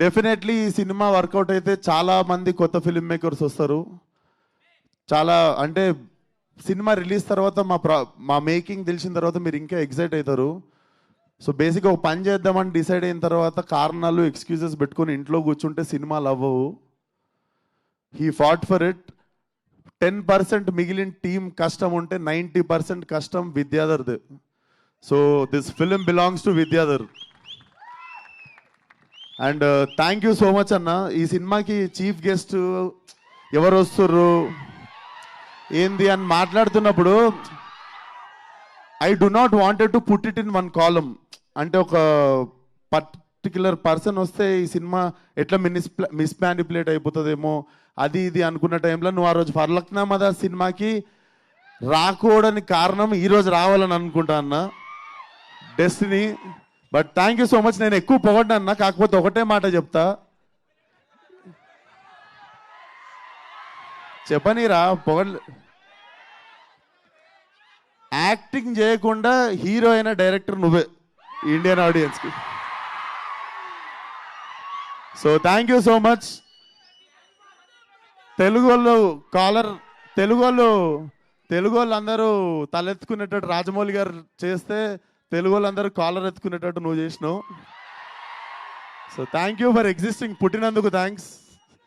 Definitely ఈ cinema work out అయితే చాలా మంది కొత్త ఫిల్మ్ మేకర్స్ వస్తారు. చాలా అంటే సినిమా రిలీజ్ తర్వాత మా ప్రా మా మేకింగ్ తెలిసిన తర్వాత మీరు ఇంకా ఎగ్జైట్ అవుతారు. సో బేసిక్గా ఒక పని చేద్దామని డిసైడ్ అయిన తర్వాత కారణాలు ఎక్స్క్యూజెస్ పెట్టుకొని ఇంట్లో కూర్చుంటే సినిమాలు అవ్వవు. He fought for it ten percent మిగిలిన టీం కష్టం ఉంటే నైంటీ పర్సెంట్ కష్టం విద్యాధర్ది. So this film belongs to Vidyadhar and thank you so much అన్న. ఈ సినిమాకి చీఫ్ గెస్ట్ ఎవరు వస్తుర్రు? ఏంది అని మాట్లాడుతున్నప్పుడు I do not wanted to put it in one column అంటే ఒక పర్టికులర్ పర్సన్ వస్తే ఈ సినిమా ఎట్లా మిస్ మిస్ మ్యానిపులేట్ అయిపోతుందేమో అది ఇది అనుకున్న టైంలో నువ్వు ఆ రోజు ఫర్లక్నామద సినిమాకి రాకూడని కారణం ఈరోజు రావాలని అనుకుంటా అన్న. Destiny but thank you so much నేను ఎక్కువ పొగడ్డా కాకపోతే ఒకటే మాట చెప్తా. చెప్పనీరా పొగడ్ యాక్టింగ్ చేయకుండా హీరో అయిన డైరెక్టర్ నువ్వే ఇండియన్ ఆడియన్స్కి. So thank you so much Telugu వాళ్ళు కాలర్ తెలుగు వాళ్ళు తెలుగు వాళ్ళు అందరూ తలెత్తుకునేటట్టు రాజమౌళి గారు చేస్తే తెలుగు వాళ్ళందరూ కాలర్ ఎత్తుకునేటట్టు నువ్వు చేసినావు. So thank you for existing పుట్టినందుకు థ్యాంక్స్